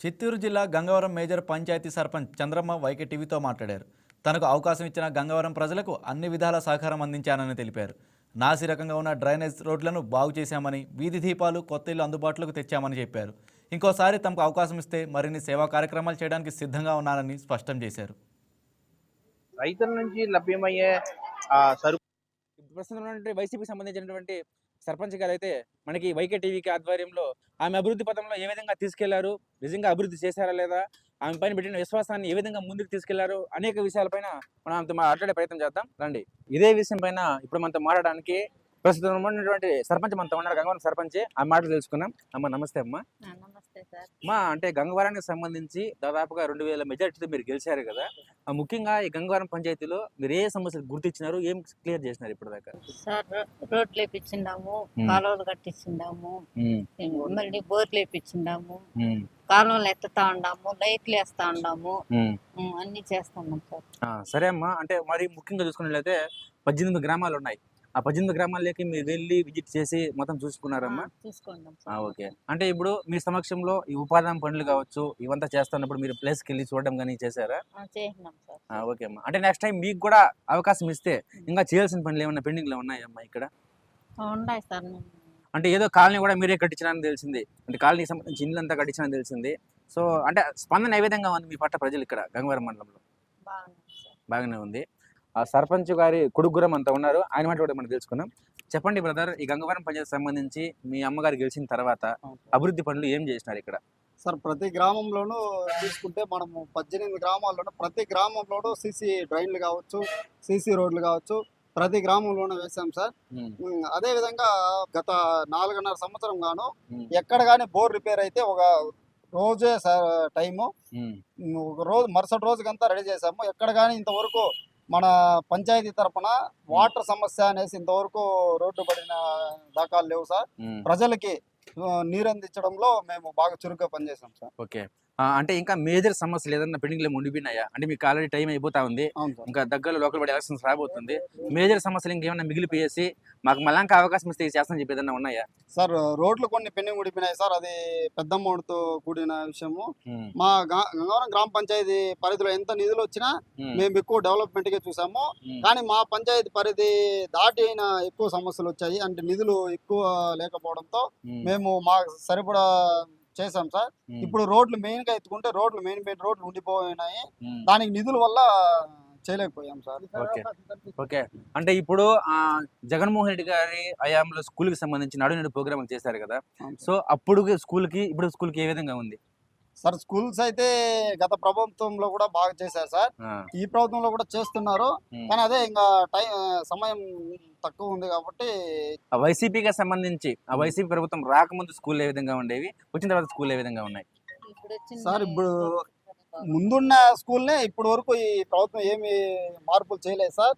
చిత్తూరు జిల్లా Gangavaram major panchayat sarpanch Chandramma YK టీవీతో మాట్లాడారు. తనకు అవకాశం ఇచ్చిన గంగవరం ప్రజలకు అన్ని విధాల సహకారం అందించానని తెలిపారు. నాసి రకంగా ఉన్న డ్రైనేజ్ రోడ్లను బాగు చేశామని వీధి దీపాలు కొత్త ఇల్లు అందుబాటులోకి తెచ్చామని చెప్పారు. ఇంకోసారి తమకు అవకాశం ఇస్తే మరిన్ని సేవా కార్యక్రమాలు చేయడానికి సిద్ధంగా ఉన్నానని స్పష్టం చేశారు. రైతుల నుంచి లభ్యమయ్యే ఆ సరుకు ప్రస్తుతం వైసీపీకి సంబంధించినటువంటి సర్పంచ్ గారు అయితే మనకి వైకే టీవీకి ఆధ్వర్యంలో ఆమె అభివృద్ధి పథంలో ఏ విధంగా తీసుకెళ్ళారు? నిజంగా అభివృద్ధి చేశారా లేదా? ఆమె పైన పెట్టిన విశ్వాసాన్ని ఏ విధంగా ముందుకు తీసుకెళ్ళారు? అనేక విషయాలపైన మనం ఆమెతో మాట్లాడే ప్రయత్నం చేద్దాం. రండి. ఇదే విషయం పైన ఇప్పుడు మనతో మాట్లాడడానికి ప్రస్తుతం ఉన్నటువంటి సర్పంచ్ మనతో ఉన్నారు. గంగవరం సర్పంచ్. ఆ మాటలు తెలుసుకున్నాం అమ్మ నమస్తే అమ్మ. మా అంటే గంగవరానికి సంబంధించి దాదాపుగా రెండు వేల మెజార్టీతో మీరు గెలిచారు కదా ముఖ్యంగా ఈ గంగవరం పంచాయతీలో మీరు ఏ సమస్యలు గుర్తించినారు ఏం క్లియర్ చేసినారు ఇప్పటిదాకా? సార్ రోడ్లు వేపించిండాము కాలువలు కట్టించిండాము మళ్ళీ బోర్లు వేపించిండాము కాలువలు ఎత్తుతా ఉండాము లైట్లు వేస్తా ఉండాము అన్ని చేస్తున్నాం సార్. ఆ, సరే అమ్మా అంటే మరి ముఖ్యంగా చూసుకున్నట్లయితే పద్దెనిమిది గ్రామాలు ఉన్నాయి. ఆ పద్దెనిమిది గ్రామాలకి మీరు వెళ్ళి విజిట్ చేసి మొత్తం చూసుకున్నారమ్మా? సార్. ఓకే. అంటే ఇప్పుడు మీ సమక్షంలో ఈ ఉపాధి పనులు కావచ్చు ఇవంతా చేస్తున్నప్పుడు మీరు ప్లేస్కి వెళ్ళి చూడడం కానీ చేశారా? ఓకే అమ్మా. అంటే నెక్స్ట్ టైం మీకు కూడా అవకాశం ఇస్తే ఇంకా చేయాల్సిన పనులు ఏమైనా పెండింగ్లో ఉన్నాయమ్మా ఇక్కడ? ఉన్నాయి సార్. అంటే ఏదో కాలనీ కూడా మీరే కట్టించినని తెలిసింది. అంటే కాలనీకి సంబంధించి ఇల్లు అంతా కట్టించినని తెలిసింది. సో అంటే స్పందన ఏ విధంగా ఉంది మీ పట్ల ప్రజలు ఇక్కడ గంగవరం మండలంలో? బాగానే ఉంది. సర్పంచ్ గారి కొడుకురం అంతా ఉన్నారు. ఆయన మాట కూడా మనం తెలుసుకుందాం. చెప్పండి బ్రదర్ ఈ గంగవరం పంచాయతీ సంబంధించి మీ అమ్మగారు గెలిచిన తర్వాత అభివృద్ధి పనులు ఏం చేసినారు ఇక్కడ? సార్ ప్రతి గ్రామంలోనూ తీసుకుంటే మనము పద్దెనిమిది గ్రామాల్లోనూ ప్రతి గ్రామంలోనూ సీసీ డ్రైన్లు కావచ్చు సీసీ రోడ్లు కావచ్చు ప్రతి గ్రామంలోనూ వేసాం సార్. అదే విధంగా గత నాలుగున్నర సంవత్సరం గాను ఎక్కడ కానీ బోర్ రిపేర్ అయితే ఒక రోజే సార్ టైము. రోజు మరుసటి రోజుకంతా రెడీ చేసాము ఎక్కడ కానీ ఇంతవరకు మన పంచాయతీ తరపున వాటర్ సమస్య అనేసి ఇంతవరకు రోడ్డు పడిన దాఖలు లేవు సార్. ప్రజలకి నీరు అందించడంలో మేము బాగా చురుగ్గా పనిచేసాం సార్. ఓకే. అంటే ఇంకా మేజర్ సమస్యలు ఏదన్నా పెండింగ్లో ఉండిపోయినాయా? అంటే మీకు ఆల్రెడీ టైం అయిపోతా ఉంది. ఇంకా దగ్గరలో లోకల్ బడి ఎలక్షన్స్ రాబోతుంది. మేజర్ సమస్యలు ఇంకేమైనా మిగిలిపోయేసి మాకు మళ్ళా ఇంకా అవకాశం ఇస్తే చేస్తానని చెప్పి ఏదన్నా ఉన్నాయా? సార్ రోడ్లు కొన్ని పెండింగ్ ఊడిపోయినాయి సార్. అది పెద్ద అమౌంట్తో కూడిన విషయము. మా గంగవరం గ్రామ పంచాయతీ పరిధిలో ఎంత నిధులు వచ్చినా మేము ఎక్కువ డెవలప్మెంట్గా చూసాము కానీ మా పంచాయతీ పరిధి దాటి అయిన ఎక్కువ సమస్యలు వచ్చాయి. అంటే నిధులు ఎక్కువ లేకపోవడంతో మేము మా సరిపడా చేసాం సార్. ఇప్పుడు రోడ్లు మెయిన్గా ఎత్తుకుంటే రోడ్లు మెయిన్ మెయిన్ రోడ్లు ఉండిపోయినాయి. దానికి నిధుల వల్ల చేయలేకపోయాం సార్. ఓకే. ఓకే. అంటే ఇప్పుడు జగన్మోహన్ రెడ్డి గారి హయాంలో స్కూల్కి సంబంధించి నడు నేడు ప్రోగ్రామ్ చేశారు కదా. సో అప్పుడు స్కూల్కి ఇప్పుడు స్కూల్కి ఏ విధంగా ఉంది? సార్ స్కూల్స్ అయితే గత ప్రభుత్వంలో కూడా బాగా చేశారు సార్. ఈ ప్రభుత్వంలో కూడా చేస్తున్నారు. కానీ అదే ఇంకా టైం సమయం తక్కువ ఉంది కాబట్టి ఆ వైసీపీకి సంబంధించి ఆ వైసీపీ ప్రభుత్వం రాకముందు స్కూల్ ఏ విధంగా ఉండేవి? వచ్చిన తర్వాత స్కూల్ ఏ విధంగా ఉన్నాయి? సార్, ఇప్పుడు ముందున్న స్కూల్నే ఇప్పటి వరకు ఈ ప్రభుత్వం ఏమి మార్పులు చేయలేదు సార్.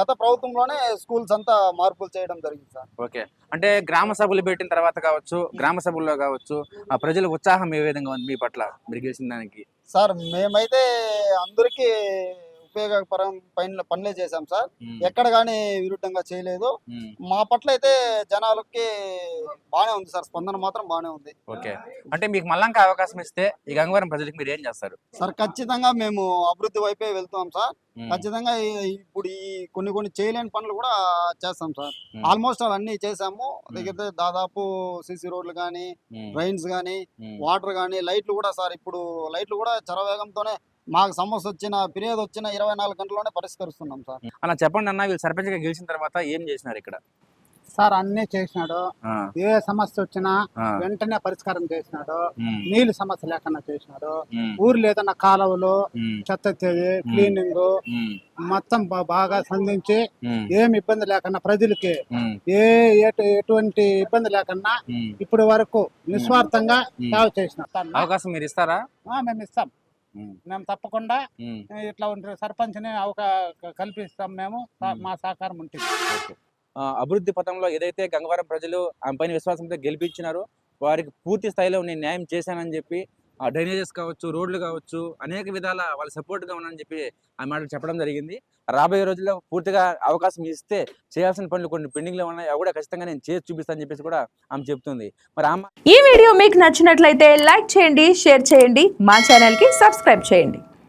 గత ప్రభుత్వంలోనే స్కూల్స్ అంతా మార్పులు చేయడం జరిగింది సార్. ఓకే. అంటే గ్రామ సభలు పెట్టిన తర్వాత కావచ్చు గ్రామ సభల్లో కావచ్చు ఆ ప్రజల ఉత్సాహం ఏ విధంగా ఉంది మీ పట్ల? మీరు గెలిచిన దానికి. సార్ మేమైతే అందరికీ ఉపయోగపరం పైన పనులే చేశాం సార్. ఎక్కడ కానీ విరుద్ధంగా చేయలేదు. మా పట్ల అయితే జనాలకి బాగానే ఉంది సార్. స్పందన మాత్రం బాగానే ఉంది. ఓకే. అంటే మీకు మళ్ళంకా అవకాశం ఇస్తే ఈ గంగవరం ప్రజలకు మీరు ఏం చేస్తారు? సార్ ఖచ్చితంగా మేము అభివృద్ధి వైపే వెళ్తాం సార్. ఖచ్చితంగా ఇప్పుడు ఈ కొన్ని కొన్ని చేయలేని పనులు కూడా చేస్తాం సార్. ఆల్మోస్ట్ అన్ని చేసాము దగ్గర దాదాపు సిసి రోడ్లు కానీ డ్రైన్స్ కానీ వాటర్ కానీ లైట్లు కూడా సార్. ఇప్పుడు లైట్లు కూడా చరవేగంతోనే మాకు సమస్య వచ్చిన ఫిర్యాదు వచ్చిన ఇరవై నాలుగు గంటల్లోనే పరిష్కరిస్తున్నాం సార్. అలా చెప్పండి అన్న వీళ్ళు సర్పంచ్గా గెలిచిన తర్వాత ఏం చేసినారు ఇక్కడ? సార్ అన్నీ చేసినాడు. ఏ సమస్య వచ్చినా వెంటనే పరిష్కారం చేసినాడు. నీళ్ళు సమస్య లేకుండా చేసినాడు. ఊర్లో ఏదన్నా కాలువలు చెత్త క్లీనింగ్ మొత్తం బాగా సంధించి ఏమి ఇబ్బంది లేకుండా ప్రజలకి ఏ ఎటు- ఎటువంటి ఇబ్బంది లేకుండా ఉమ్. ఇప్పటి వరకు నిస్వార్థంగా. సేవ చేసినాడు అవకాశం మీరు ఇస్తారా? మేము ఇస్తాం. మేము తప్పకుండా ఇట్లా ఉంటే సర్పంచ్ని అవకా కల్పిస్తాం మేము. మా సహకారం ఉంటుంది. అభివృద్ధి పథంలో ఏదైతే గంగవరం ప్రజలు ఆమె పైన విశ్వాసంతో గెలిపించినారో వారికి పూర్తి స్థాయిలో నేను న్యాయం చేశానని చెప్పి డ్రైనేజెస్ కావచ్చు రోడ్లు కావచ్చు అనేక విధాల వాళ్ళ సపోర్ట్గా గా ఉన్నారని చెప్పి ఆ మాట చెప్పడం జరిగింది. రాబోయే రోజుల్లో పూర్తిగా అవకాశం ఇస్తే చేయాల్సిన పనులు కొన్ని పెండింగ్లో ఉన్నాయి. అవి కూడా ఖచ్చితంగా నేను చేసి చూపిస్తాను చెప్పేసి కూడా ఆమె చెప్తుంది. మరి ఈ వీడియో మీకు నచ్చినట్లయితే లైక్ చేయండి షేర్ చేయండి మా ఛానల్కి సబ్స్క్రైబ్ చేయండి.